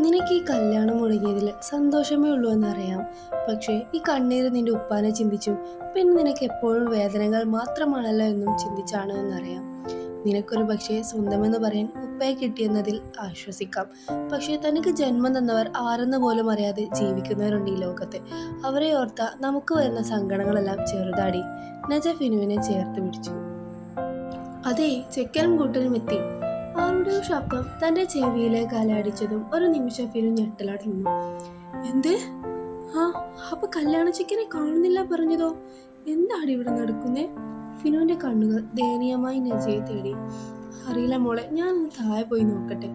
നിനക്ക് ഈ കല്യാണം മുടങ്ങിയതിൽ സന്തോഷമേ ഉള്ളൂ എന്നറിയാം. പക്ഷേ ഈ കണ്ണീര് നിന്റെ ഉപ്പാനെ ചിന്തിച്ചു. പിന്നെ നിനക്ക് എപ്പോഴും വേദനകൾ മാത്രമാണല്ലോ എന്നും ചിന്തിച്ചാണ് എന്നറിയാം. നിനക്കൊരു പക്ഷേ സ്വന്തമെന്ന് പറയാൻ ഉപ്പയെ കിട്ടിയെന്നതിൽ ആശ്വസിക്കാം. പക്ഷേ തനിക്ക് ജന്മം തന്നവർ ആരെന്ന് പോലും അറിയാതെ ജീവിക്കുന്നവരുണ്ട് ഈ ലോകത്ത്. അവരെ ഓർത്ത നമുക്ക് വരുന്ന സങ്കടങ്ങളെല്ലാം ചെറുതാടി. നജഫിനുവിനെ ചേർത്ത് പിടിച്ചു. അതെ ചെക്കനും കൂട്ടനും എത്തി. ആരുടെയോ ശബ്ദം തന്റെ ചെവിയിലെ അലയടിച്ചതും ഒരു നിമിഷം ഫിനു ഞെട്ടലോടെ നിന്നു എന്ത്? ആ അപ്പൊ കല്യാണ ചിക്കനെ കാണുന്നില്ല പറഞ്ഞതോ? എന്താണ് ഇവിടെ നടക്കുന്നേ? ഫിനുവിന്റെ കണ്ണുകൾ ദയനീയമായി നജയെ തേടി. അറിയില്ല മോളെ ഞാൻ താഴെ പോയി നോക്കട്ടെ.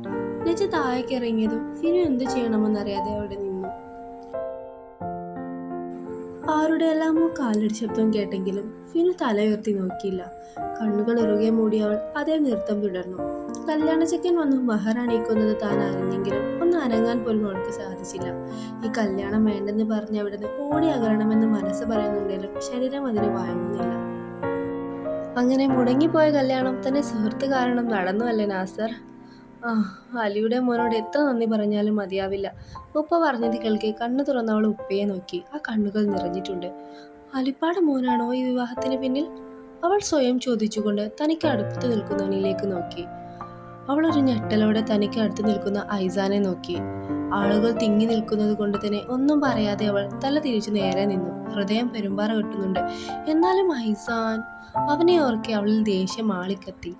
നജ താഴേക്ക് ഇറങ്ങിയതും ഫിനു എന്ത് ചെയ്യണമെന്നറിയാതെ അവിടെ ആരുടെ എല്ലാമോ കാലടി ശബ്ദം കേട്ടെങ്കിലും ഫിനു ഉയർത്തി നോക്കിയില്ല. കണ്ണുകൾ ഇറുകെ മൂടിയവൾ അതേ നൃത്തം തുടർന്നു. കല്യാണച്ചക്കൻ വന്നു മഹാറാണിക്കുന്നത് താൻ അറിഞ്ഞെങ്കിലും ഒന്ന് അനങ്ങാൻ പോലും അവൾക്ക് സാധിച്ചില്ല. ഈ കല്യാണം വേണ്ടെന്ന് പറഞ്ഞ് അവിടുന്ന് ഓടി അകരണമെന്ന് മനസ്സ് പറയുന്നുണ്ടെങ്കിലും ശരീരം അതിന് വഴങ്ങുന്നില്ല അങ്ങനെ മുടങ്ങിപ്പോയ കല്യാണം തന്നെ സുഹൃത്ത് കാരണം നടന്നു അല്ലേ നാസർ? അലിയുടെ മോനോട് എത്ര നന്ദി പറഞ്ഞാലും മതിയാവില്ല. ഉപ്പ പറഞ്ഞത് കേൾക്കെ കണ്ണു തുറന്ന അവൾ ഉപ്പയെ നോക്കി. ആ കണ്ണുകൾ നിറഞ്ഞിട്ടുണ്ട്. അലിപ്പാട് മോനാണോ ഈ വിവാഹത്തിന് പിന്നിൽ? അവൾ സ്വയം ചോദിച്ചുകൊണ്ട് തനിക്ക് അടുത്ത് നിൽക്കുന്നവനിലേക്ക് നോക്കി. അവൾ ഒരു ഞെട്ടലോടെ തനിക്ക് അടുത്ത് നിൽക്കുന്ന ഐസാനെ നോക്കി. ആളുകൾ തിങ്ങി നിൽക്കുന്നത് കൊണ്ട് തന്നെ ഒന്നും പറയാതെ അവൾ തല തിരിച്ചു നേരെ നിന്നു. ഹൃദയം പെരുമ്പാറ കെട്ടുന്നുണ്ട് എന്നാലും ഐസാൻ അവനെ ഓർക്കെ അവളിൽ ദേഷ്യം ആളിക്കത്തി.